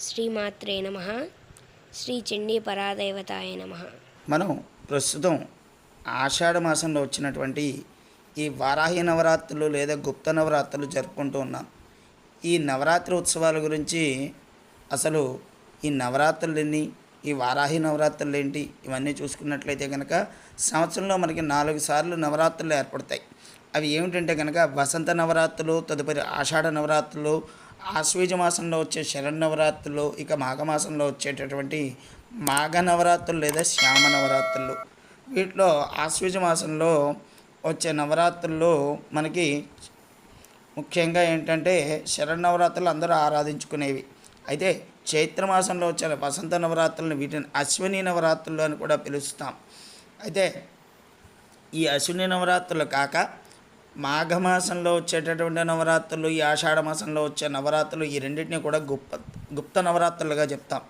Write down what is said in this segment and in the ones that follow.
శ్రీమాత్రే నమ. శ్రీ చండీ పరాదేవతాయ నమ. మనం ప్రస్తుతం ఆషాఢ మాసంలో వచ్చినటువంటి ఈ వారాహి నవరాత్రులు లేదా గుప్త నవరాత్రులు జరుపుకుంటూ ఉన్నాం. ఈ నవరాత్రి ఉత్సవాల గురించి అసలు ఈ నవరాత్రులన్నీ ఈ వారాహి నవరాత్రులు ఏంటి ఇవన్నీ చూసుకున్నట్లయితే కనుక సంవత్సరంలో మనకి నాలుగు సార్లు నవరాత్రులు ఏర్పడతాయి. అవి ఏమిటంటే కనుక వసంత నవరాత్రులు తదుపరి ఆషాఢ నవరాత్రులు ఆశ్వీజ మాసంలో వచ్చే శరన్నవరాత్రులు ఇక మాఘమాసంలో వచ్చేటటువంటి మాఘ నవరాత్రులు లేదా శ్యామ నవరాత్రులు వీటిలో ఆశ్వీజ మాసంలో వచ్చే నవరాత్రుల్లో మనకి ముఖ్యంగా ఏంటంటే శరన్నవరాత్రులు అందరూ ఆరాధించుకునేవి. అయితే చైత్రమాసంలో వచ్చే వసంత నవరాత్రులను వీటిని అశ్విని నవరాత్రులు అని కూడా పిలుస్తాం. అయితే ఈ అశ్విని నవరాత్రులు కాక మాఘమాసంలో వచ్చేటటువంటి నవరాత్రులు ఈ ఆషాఢ మాసంలో వచ్చే నవరాత్రులు ఈ రెండింటిని కూడా గుప్త గుప్త నవరాత్రులుగా చెప్తాం.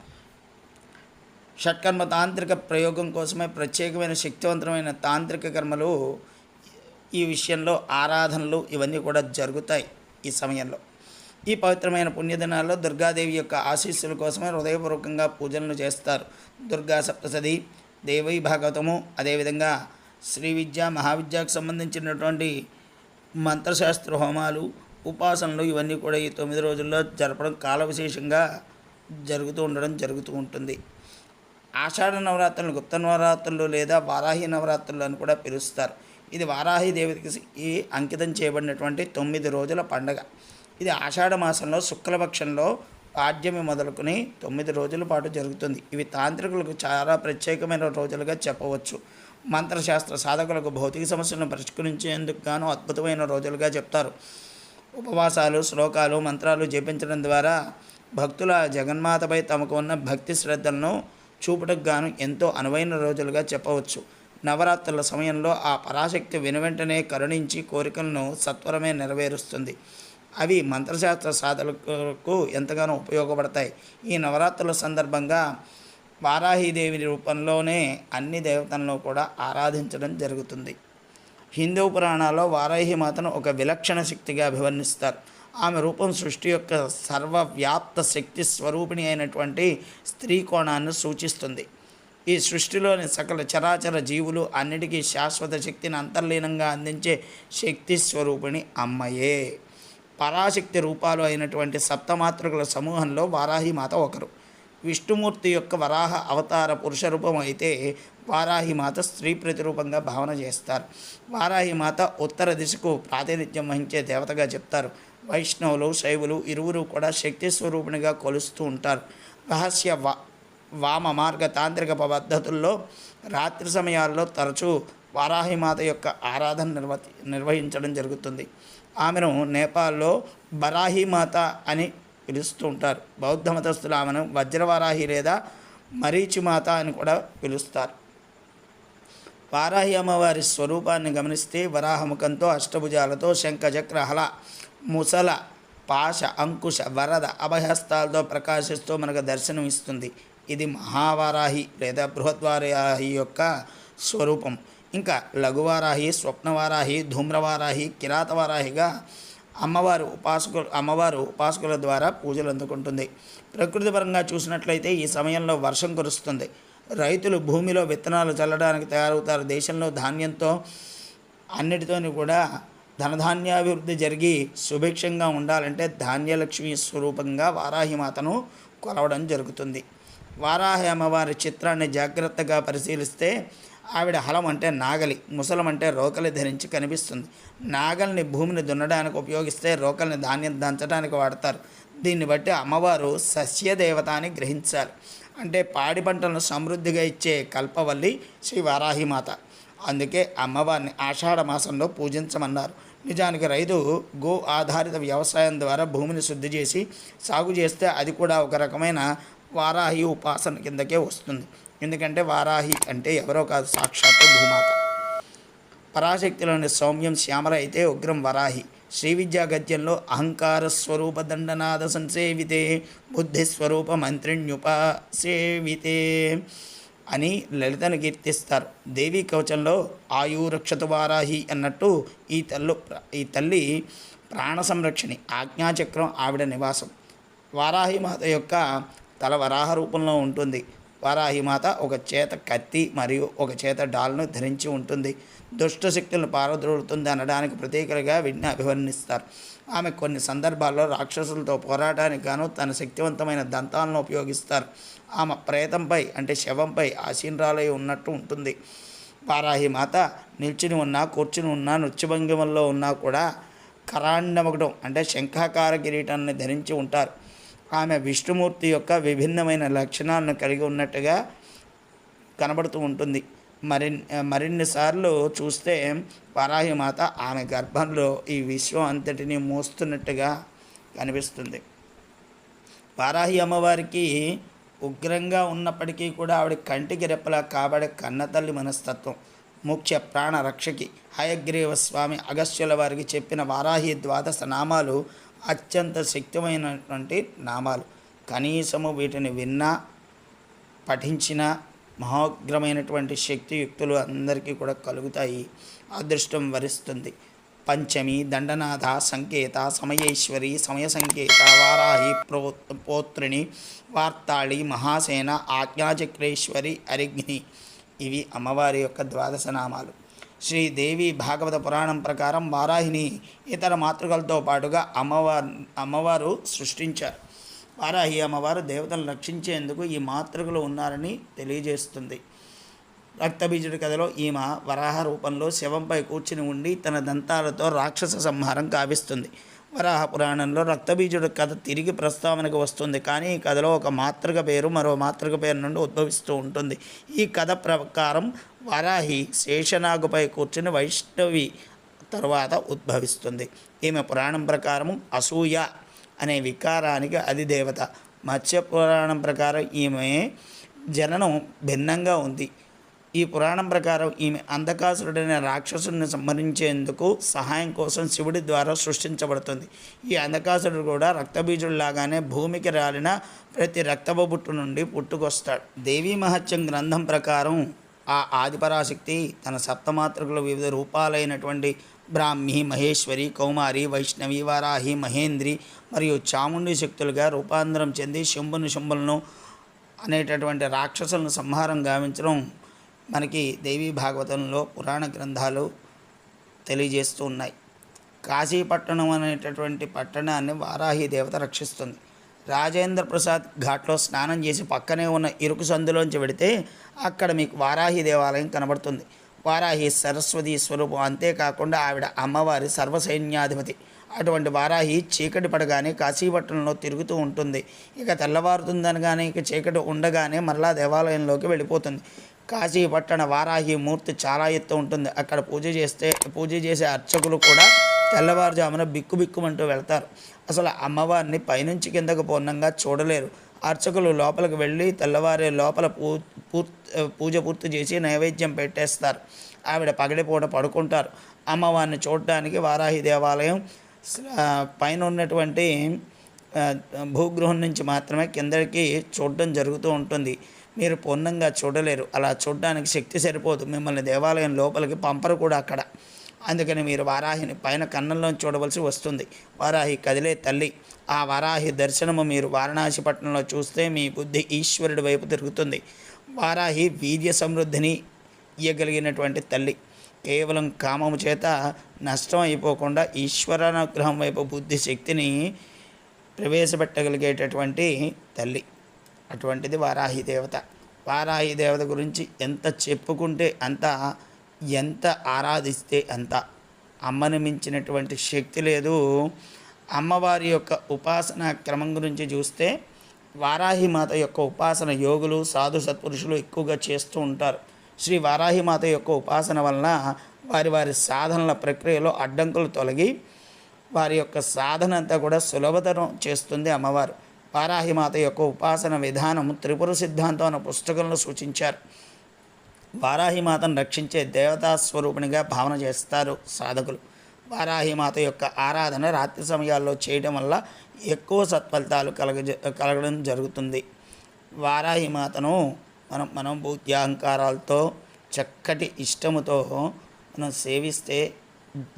షట్కర్మ తాంత్రిక ప్రయోగం కోసమే ప్రత్యేకమైన శక్తివంతమైన తాంత్రిక కర్మలు ఈ విషయంలో ఆరాధనలు ఇవన్నీ కూడా జరుగుతాయి ఈ సమయంలో. ఈ పవిత్రమైన పుణ్యదినాల్లో దుర్గాదేవి యొక్క ఆశీస్సుల కోసమే హృదయపూర్వకంగా పూజలను చేస్తారు. దుర్గా సప్తసతి దేవీ భాగవతము అదేవిధంగా శ్రీ విద్య మహావిద్యకు సంబంధించినటువంటి మంత్రశాస్త్ర హోమాలు ఉపాసనలు ఇవన్నీ కూడా ఈ తొమ్మిది రోజుల్లో జరపడం కాల విశేషంగా జరుగుతూ ఉండడం జరుగుతూ ఉంటుంది. ఆషాఢ నవరాత్రులు గుప్త నవరాత్రులు లేదా వారాహి నవరాత్రులు అని కూడా పిలుస్తారు. ఇది వారాహి దేవికి ఈ అంకితం చేయబడినటువంటి తొమ్మిది రోజుల పండగ. ఇది ఆషాఢ మాసంలో శుక్లపక్షంలో పాడ్యమి మొదలుకొని తొమ్మిది రోజుల పాటు జరుగుతుంది. ఇవి తాంత్రికులకు చాలా ప్రత్యేకమైన రోజులుగా చెప్పవచ్చు. మంత్రశాస్త్ర సాధకులకు భౌతిక సమస్యలను పరిష్కరించేందుకు గాను అద్భుతమైన రోజులుగా చెప్తారు. ఉపవాసాలు శ్లోకాలు మంత్రాలు జపించడం ద్వారా భక్తుల జగన్మాతపై తమకు ఉన్న భక్తి శ్రద్ధలను చూపుటకు గాను ఎంతో అనువైన రోజులుగా చెప్పవచ్చు. నవరాత్రుల సమయంలో ఆ పరాశక్తి వెనువెంటనే కరుణించి కోరికలను సత్వరమే నెరవేరుస్తుంది. అవి మంత్రశాస్త్ర సాధకులకు ఎంతగానో ఉపయోగపడతాయి. ఈ నవరాత్రుల సందర్భంగా వారాహిదేవి రూపంలోనే అన్ని దేవతలను కూడా ఆరాధించడం జరుగుతుంది. హిందూ పురాణాల్లో వారాహి మాతను ఒక విలక్షణ శక్తిగా అభివర్ణిస్తారు. ఆమె రూపం సృష్టి యొక్క సర్వవ్యాప్త శక్తి స్వరూపిణి అయినటువంటి స్త్రీ కోణాన్ని సూచిస్తుంది. ఈ సృష్టిలోని సకల చరాచర జీవులు అన్నిటికీ శాశ్వత శక్తిని అంతర్లీనంగా అందించే శక్తి స్వరూపిణి అమ్మయే. పరాశక్తి రూపాలు అయినటువంటి సప్తమాతృకుల సమూహంలో వారాహి మాత ఒకరు. విష్ణుమూర్తి యొక్క వరాహ అవతార పురుష రూపం అయితే వారాహిమాత స్త్రీ ప్రతిరూపంగా భావన చేస్తారు. వారాహిమాత ఉత్తర దిశకు ప్రాతినిధ్యం వహించే దేవతగా చెప్తారు. వైష్ణవులు శైవులు ఇరువురు కూడా శక్తి స్వరూపిణిగా కొలుస్తూ ఉంటారు. రహస్య వా వామ మార్గ తాంత్రిక పద్ధతుల్లో రాత్రి సమయాల్లో తరచూ వారాహిమాత యొక్క ఆరాధన నిర్వ నిర్వహించడం జరుగుతుంది. ఆమెను నేపాల్లో బరాహిమాత అని పిలుస్తూ ఉంటారు. బౌద్ధ మతస్థులు ఆమెను వజ్రవారాహి లేదా మరీచిమాత అని కూడా పిలుస్తారు. వారాహి అమ్మవారి స్వరూపాన్ని గమనిస్తే వరాహముఖంతో అష్టభుజాలతో శంఖచక్ర హల ముసల పాశ అంకుశ వరద అభయహస్తాలతో ప్రకాశిస్తూ మనకు దర్శనం ఇస్తుంది. ఇది మహావారాహి లేదా బృహద్వారాహి యొక్క స్వరూపం. ఇంకా లఘువారాహి స్వప్నవారాహి ధూమ్రవారాహి కిరాతవారాహిగా అమ్మవారు ఉపాసకులు అమ్మవారు ఉపాసకుల ద్వారా పూజలు అందుకుంటుంది. ప్రకృతి పరంగా చూసినట్లయితే ఈ సమయంలో వర్షం కురుస్తుంది. రైతులు భూమిలో విత్తనాలు చల్లడానికి తయారవుతారు. దేశంలో ధాన్యంతో అన్నిటితోని కూడా ధనధాన్యాభివృద్ధి జరిగి సుభిక్షంగా ఉండాలంటే ధాన్యలక్ష్మి స్వరూపంగా వారాహిమాతను కొలవడం జరుగుతుంది. వారాహి అమ్మవారి చిత్రాన్ని జాగ్రత్తగా పరిశీలిస్తే ఆవిడ హలం అంటే నాగలి ముసలం అంటే రోకలి ధరించి కనిపిస్తుంది. నాగల్ని భూమిని దున్నడానికి ఉపయోగిస్తే రోకల్ని ధాన్యం దంచడానికి వాడతారు. దీన్ని బట్టి అమ్మవారు సస్యదేవత అని గ్రహించాలి. అంటే పాడి పంటలను సమృద్ధిగా ఇచ్చే కల్పవల్లి శ్రీ వారాహిమాత అందుకే అమ్మవారిని ఆషాఢ మాసంలో పూజించమన్నారు. నిజానికి రైతు గో ఆధారిత వ్యవసాయం ద్వారా భూమిని శుద్ధి చేసి సాగు చేస్తే అది కూడా ఒక రకమైన వారాహి ఉపాసన కిందకే వస్తుంది. ఎందుకంటే వారాహి అంటే ఎవరో కాదు సాక్షాత్తు భూమాత. పరాశక్తిలోని సౌమ్యం శ్యామల అయితే ఉగ్రం వరాహి. శ్రీ విద్యా గద్యంలో అహంకార స్వరూప దండనాద సంసేవితే బుద్ధి స్వరూప మంత్రిణ్యుపసేవితే అని లలితను కీర్తిస్తారు. దేవీ కవచంలో ఆయురక్షత వారాహి అన్నట్టు ఈ తల్లు ఈ తల్లి ప్రాణ సంరక్షణి ఆజ్ఞాచక్రం ఆవిడ నివాసం. వారాహి మాత యొక్క తల వరాహ రూపంలో ఉంటుంది. వారాహిమాత ఒక చేత కత్తి మరియు ఒక చేత డాల్ను ధరించి ఉంటుంది. దుష్ట శక్తులను పారద్రోడుతుంది అనడానికి ప్రతీకలుగా వీటిని అభివర్ణిస్తారు. ఆమె కొన్ని సందర్భాల్లో రాక్షసులతో పోరాటానికి గాను తన శక్తివంతమైన దంతాలను ఉపయోగిస్తారు. ఆమె ప్రేతంపై అంటే శవంపై ఆశీనరాలై ఉన్నట్టు ఉంటుంది. వారాహి మాత నిల్చుని ఉన్నా కూర్చుని ఉన్నా నృత్యభంగిమల్లో ఉన్నా కూడా కరాండమగడం అంటే శంఖాకార కిరీటాన్ని ధరించి ఉంటారు. ఆమె విష్ణుమూర్తి యొక్క విభిన్నమైన లక్షణాలను కలిగి ఉన్నట్టుగా కనబడుతూ ఉంటుంది. మరి మరిన్నిసార్లు చూస్తే వారాహి మాత ఆమె గర్భంలో ఈ విశ్వం అంతటిని మోస్తున్నట్టుగా కనిపిస్తుంది. వారాహి అమ్మవారికి ఉగ్రంగా ఉన్నప్పటికీ కూడా ఆవిడ కంటికి రెప్పలా కాబడే కన్నతల్లి మనస్తత్వం ముఖ్య ప్రాణ రక్షకి హయగ్రీవ స్వామి అగస్త్యుల వారికి చెప్పిన వారాహి ద్వాదశ నామాలు అత్యంత శక్తిమైనటువంటి నామాలు. కనీసము వీటిని విన్నా పఠించిన మహోగ్రమైనటువంటి శక్తియుక్తులు అందరికీ కూడా కలుగుతాయి. అదృష్టం వరిస్తుంది. పంచమి దండనాథ సంకేత సమయేశ్వరి సమయ సంకేత వారాహి ప్రో పోత్రిణి వార్తాళి మహాసేన ఆజ్ఞాచక్రేశ్వరి అరిగ్ని ఇవి అమ్మవారి యొక్క ద్వాదశ నామాలు శ్రీదేవి భాగవత పురాణం ప్రకారం వారాహిని ఇతర మాతృకలతో పాటుగా అమ్మవారు అమ్మవారు సృష్టించారు. వారాహి అమ్మవారు దేవతలను రక్షించేందుకు ఈ మాతృకలు ఉన్నారని తెలియజేస్తుంది. రక్తబీజుడి కథలో ఈమె వరాహ రూపంలో శవంపై కూర్చుని ఉండి తన దంతాలతో రాక్షస సంహారం కావిస్తుంది వరాహ పురాణంలో రక్తబీజుడి కథ తిరిగి ప్రస్తావనకు వస్తుంది. కానీ ఈ కథలో ఒక మాతృక పేరు మరో మాతృక పేరు నుండి ఉద్భవిస్తూ ఉంటుంది. ఈ కథ ప్రకారం వరాహి శేషనాగుపై కూర్చుని వైష్ణవి తర్వాత ఉద్భవిస్తుంది. ఈమె పురాణం ప్రకారం అసూయ అనే వికారానికి అది దేవత మత్స్య పురాణం ప్రకారం ఈమె జననం భిన్నంగా ఉంది. ఈ పురాణం ప్రకారం ఈమె అంధకాసురుడైన రాక్షసుడిని సంహరించేందుకు సహాయం కోసం శివుడి ద్వారా సృష్టించబడుతుంది. ఈ అంధకాసురుడు కూడా రక్తబీజుడిలాగానే భూమికి రాలిన ప్రతి రక్తబొబుట్టు నుండి పుట్టుకొస్తాడు. దేవీ మహత్యం గ్రంథం ప్రకారం ఆ ఆదిపరాశక్తి తన సప్తమాతృకుల వివిధ రూపాలైనటువంటి బ్రాహ్మి మహేశ్వరి కౌమారి వైష్ణవి వారాహి మహేంద్రి మరియు చాముండి శక్తులుగా రూపాంతరం చెంది శంభుని శంభులను అనేటటువంటి రాక్షసులను సంహారం గావించడం మనకి దేవీ భాగవతంలో పురాణ గ్రంథాలు తెలియజేస్తూ ఉన్నాయి. కాశీపట్టణం అనేటటువంటి పట్టణాన్ని వారాహి దేవత రక్షిస్తుంది. రాజేంద్ర ప్రసాద్ ఘాట్లో స్నానం చేసి పక్కనే ఉన్న ఇరుకు సందులోంచి వెడితే అక్కడ మీకు వారాహి దేవాలయం కనబడుతుంది. వారాహి సరస్వతి స్వరూపం. అంతేకాకుండా ఆవిడ అమ్మవారి సర్వసైన్యాధిపతి. అటువంటి వారాహి చీకటి పడగానే కాశీపట్టణంలో తిరుగుతూ ఉంటుంది. ఇక తెల్లవారుతుందనగానే ఇక చీకటి ఉండగానే మరలా దేవాలయంలోకి వెళ్ళిపోతుంది. కాశీపట్టణ వారాహి మూర్తి చాలా ఎత్తు ఉంటుంది. అక్కడ పూజ చేస్తే పూజ చేసే అర్చకులు కూడా తెల్లవారుజామున బిక్కు బిక్కుమంటూ వెళ్తారు. అసలు అమ్మవారిని పైనుంచి కిందకు పూర్ణంగా చూడలేరు. అర్చకులు లోపలికి వెళ్ళి తెల్లవారే లోపల పూ పూర్తి పూజ పూర్తి చేసి నైవేద్యం పెట్టేస్తారు. ఆవిడ పగడిపూట పడుకుంటారు. అమ్మవారిని చూడడానికి వారాహి దేవాలయం పైన ఉన్నటువంటి భూగృహం నుంచి మాత్రమే కిందకి చూడడం జరుగుతూ ఉంటుంది. మీరు పూర్ణంగా చూడలేరు. అలా చూడడానికి శక్తి సరిపోదు. మిమ్మల్ని దేవాలయం లోపలికి పంపరు కూడా అక్కడ. అందుకని మీరు వారాహిని పైన కన్నంలో చూడవలసి వస్తుంది. వారాహి కదిలే తల్లి ఆ వారాహి దర్శనము మీరు వారణాసి పట్టణంలో చూస్తే మీ బుద్ధి ఈశ్వరుడి వైపు తిరుగుతుంది. వారాహి వీర్య సమృద్ధిని ఇయ్యగలిగినటువంటి తల్లి. కేవలం కామము చేత నష్టం అయిపోకుండా ఈశ్వరానుగ్రహం వైపు బుద్ధి శక్తిని ప్రవేశపెట్టగలిగేటటువంటి తల్లి. అటువంటిది వారాహి దేవత. వారాహి దేవత గురించి ఎంత చెప్పుకుంటే అంత ఎంత ఆరాధిస్తే అంత. అమ్మను మించినటువంటి శక్తి లేదు. అమ్మవారి యొక్క ఉపాసన క్రమం గురించి చూస్తే వారాహిమాత యొక్క ఉపాసన యోగులు సాధు సత్పురుషులు ఎక్కువగా చేస్తూ ఉంటారు. శ్రీ వారాహిమాత యొక్క ఉపాసన వలన వారి వారి సాధనల ప్రక్రియలో అడ్డంకులు తొలగి వారి యొక్క సాధన అంతా కూడా సులభతరం చేస్తుంది అమ్మవారు. వారాహిమాత యొక్క ఉపాసన విధానం త్రిపుర సిద్ధాంతం అనే పుస్తకంలో సూచించారు. వారాహి మాతను రక్షించే దేవతాస్వరూపిణిగా భావన చేస్తారు సాధకులు. వారాహిమాత యొక్క ఆరాధన రాత్రి సమయాల్లో చేయడం వల్ల ఎక్కువ సత్ఫలితాలు కలగ కలగడం జరుగుతుంది. వారాహి మాతను మనం మనం బుద్ధ్యహంకారాలతో చక్కటి ఇష్టముతో మనం సేవిస్తే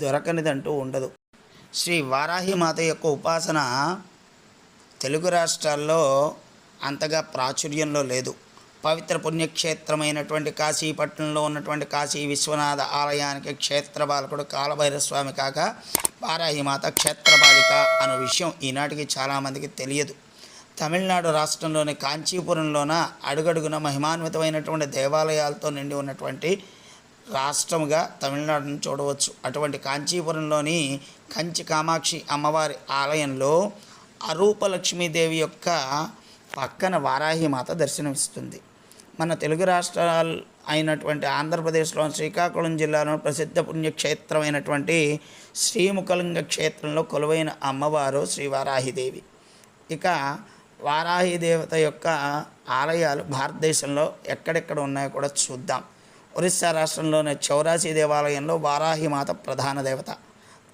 దొరకనిదంటూ ఉండదు. శ్రీ వారాహిమాత యొక్క ఉపాసన తెలుగు రాష్ట్రాల్లో అంతగా ప్రాచుర్యంలో లేదు. పవిత్ర పుణ్యక్షేత్రమైనటువంటి కాశీపట్నంలో ఉన్నటువంటి కాశీ విశ్వనాథ ఆలయానికి క్షేత్ర బాలకుడు కాలభైరవ స్వామి కాక వారాహిమాత క్షేత్రపాలిక అనే విషయం ఈనాటికి చాలామందికి తెలియదు. తమిళనాడు రాష్ట్రంలోని కాంచీపురంలోన అడుగడుగున మహిమాన్వితమైనటువంటి దేవాలయాలతో నిండి ఉన్నటువంటి రాష్ట్రముగా తమిళనాడును చూడవచ్చు. అటువంటి కాంచీపురంలోని కంచి కామాక్షి అమ్మవారి ఆలయంలో అరూపలక్ష్మీదేవి యొక్క పక్కన వారాహిమాత దర్శనమిస్తుంది. మన తెలుగు రాష్ట్రాలు అయినటువంటి ఆంధ్రప్రదేశ్లోని శ్రీకాకుళం జిల్లాలో ప్రసిద్ధ పుణ్యక్షేత్రమైనటువంటి శ్రీముఖలింగ క్షేత్రంలో కొలువైన అమ్మవారు శ్రీ వారాహిదేవి. ఇక వారాహి దేవత యొక్క ఆలయాలు భారతదేశంలో ఎక్కడెక్కడ ఉన్నాయో కూడా చూద్దాం. ఒరిస్సా రాష్ట్రంలోని చౌరాసి దేవాలయంలో వారాహిమాత ప్రధాన దేవత.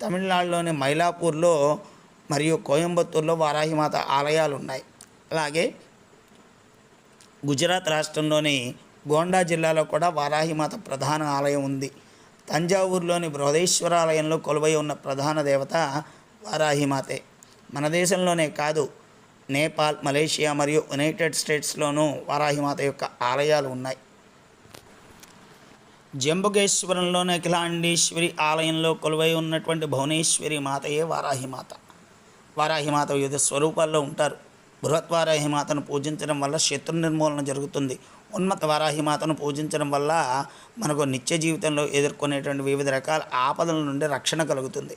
తమిళనాడులోని మైలాపూర్లో మరియు కోయంబత్తూర్లో వారాహిమాత ఆలయాలు ఉన్నాయి అలాగే గుజరాత్ రాష్ట్రంలోని గోండా జిల్లాలో కూడా వారాహిమాత ప్రధాన ఆలయం ఉంది. తంజావూరులోని బృహదేశ్వర ఆలయంలో కొలువై ఉన్న ప్రధాన దేవత వారాహిమాతే మన దేశంలోనే కాదు నేపాల్ మలేషియా మరియు యునైటెడ్ స్టేట్స్లోనూ వారాహిమాత యొక్క ఆలయాలు ఉన్నాయి. జంబుకేశ్వరంలోని అఖిలాండేశ్వరి ఆలయంలో కొలువై ఉన్నటువంటి భువనేశ్వరి మాతయే వారాహిమాత వారాహిమాత వివిధ స్వరూపాల్లో ఉంటారు. బృహత్వారాహిమాతను పూజించడం వల్ల శత్రు నిర్మూలన జరుగుతుంది. ఉన్మత వారాహిమాతను పూజించడం వల్ల మనకు నిత్య జీవితంలో ఎదుర్కొనేటువంటి వివిధ రకాల ఆపదల నుండి రక్షణ కలుగుతుంది.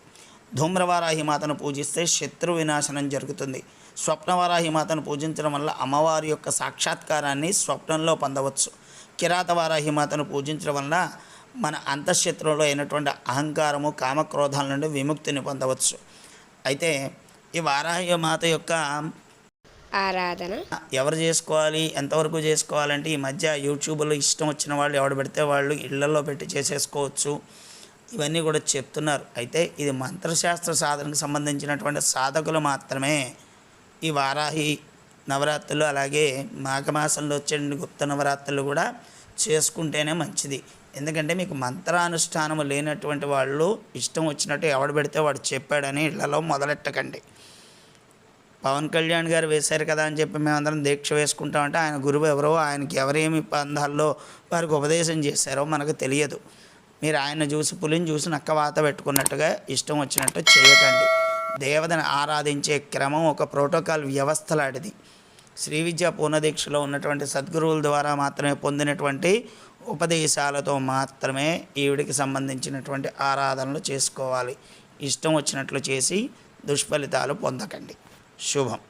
ధూమ్రవారాహిమాతను పూజిస్తే శత్రు వినాశనం జరుగుతుంది. స్వప్నవారాహిమాతను పూజించడం వల్ల అమ్మవారి యొక్క సాక్షాత్కారాన్ని స్వప్నంలో పొందవచ్చు. కిరాతవారాహిమాతను పూజించడం వల్ల మన అంతఃశత్రువులో అయినటువంటి అహంకారము కామక్రోధాల నుండి విముక్తిని పొందవచ్చు. అయితే ఈ వారాహి మాత యొక్క ఆరాధన. ఎవరు చేసుకోవాలి ఎంతవరకు చేసుకోవాలంటే ఈ మధ్య యూట్యూబ్లో ఇష్టం వచ్చిన వాళ్ళు ఎవడు పెడితే వాళ్ళు ఇళ్ళలో పెట్టి చేసేసుకోవచ్చు. ఇవన్నీ కూడా చెప్తున్నారు. అయితే ఇది మంత్రశాస్త్ర సాధనకు సంబంధించినటువంటి సాధకులు మాత్రమే ఈ వారాహి నవరాత్రులు అలాగే మాఘమాసంలో వచ్చే గుప్త నవరాత్రులు కూడా చేసుకుంటేనే మంచిది. ఎందుకంటే మీకు మంత్రానుష్ఠానము లేనటువంటి వాళ్ళు ఇష్టం వచ్చినట్టు ఎవడు పెడితే వాడు చెప్పాడని ఇళ్ళలో మొదలెట్టకండి. పవన్ కళ్యాణ్ గారు వేశారు కదా అని చెప్పి మేమందరం దీక్ష వేసుకుంటామంటే ఆయన గురువు ఎవరో ఆయనకి ఎవరేమి పంధాల్లో వారికి ఉపదేశం చేశారో మనకు తెలియదు. మీరు ఆయన చూసి పులిని చూసి నక్క వాత పెట్టుకున్నట్టుగా ఇష్టం వచ్చినట్టు చేయకండి. దేవతను ఆరాధించే క్రమం ఒక ప్రోటోకాల్ వ్యవస్థ లాంటిది. శ్రీ విద్యా పూర్ణదీక్షలో ఉన్నటువంటి సద్గురువుల ద్వారా మాత్రమే పొందినటువంటి ఉపదేశాలతో మాత్రమే ఈవిడికి సంబంధించినటువంటి ఆరాధనలు చేసుకోవాలి. ఇష్టం వచ్చినట్లు చేసి దుష్ఫలితాలు పొందకండి. శుభం